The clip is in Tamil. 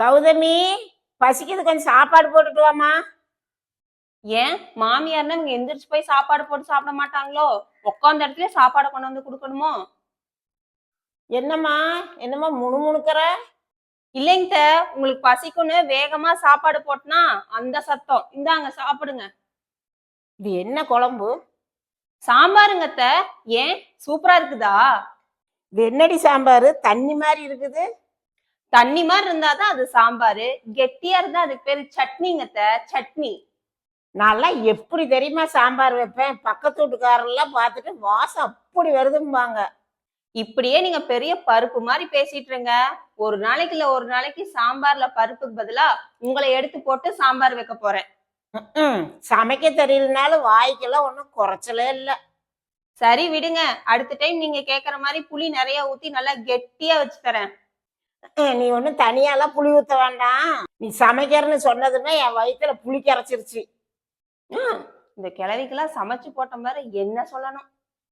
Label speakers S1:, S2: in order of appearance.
S1: கௌதமி பசிக்குது கொஞ்சம் சாப்பாடு போட்டுட்டு வாமா
S2: ஏன்? மாமியார்னா இவங்க எந்திரிச்சு போய் சாப்பாடு போட்டு சாப்பிட மாட்டாங்களோ? உட்காந்த இடத்துல சாப்பாடை கொண்டு வந்து கொடுக்கணுமோ?
S1: என்னம்மா? என்னம்மா முணுமுணுக்கிற?
S2: இல்லைங்க உங்களுக்கு பசிக்குன்னு வேகமா சாப்பாடு போட்டனா அந்த சத்தம். இந்தாங்க சாப்பிடுங்க.
S1: இது என்ன குழம்பு?
S2: சாம்பாருங்க அத்தை. ஏன்? சூப்பரா இருக்குதா?
S1: இது என்னடி சாம்பார்? தண்ணி மாதிரி இருக்குது.
S2: தண்ணி மாதிரி இருந்தாதான் அது சாம்பாரு. கெட்டியா இருந்தா அதுக்கு பேரு சட்னிங்க அத்தை, சட்னி.
S1: நான்லாம் எப்படி தெரியுமா சாம்பார் வைப்பேன்? பக்கத்து வீட்டுக்காரெல்லாம் பார்த்துட்டு வாசம் அப்படி வருதும்பாங்க.
S2: இப்படியே நீங்க பெரிய பருப்பு மாதிரி பேசிட்டு இருங்க ஒரு நாளைக்கு இல்ல ஒரு நாளைக்கு சாம்பார்ல பருப்புக்கு பதிலா உங்களை எடுத்து போட்டு சாம்பார் வைக்க போறேன்.
S1: சமைக்க தெரியலனாலும் வாய்க்கெல்லாம் ஒன்றும் குறைச்சலே இல்லை.
S2: சரி விடுங்க. அடுத்த டைம் நீங்க கேக்குற மாதிரி புளி நிறைய ஊத்தி நல்லா கெட்டியா வச்சு தரேன்.
S1: நீ ஒன்றும் தனியாலாம் புளி ஊற்ற வேண்டாம். நீ சமைக்கிறன்னு சொன்னதுமே என் வயிற்றுல புளி கரைச்சிருச்சு
S2: இந்த கிழவிக்கெல்லாம் சமைச்சு போட்ட மாதிரி என்ன சொல்லணும்?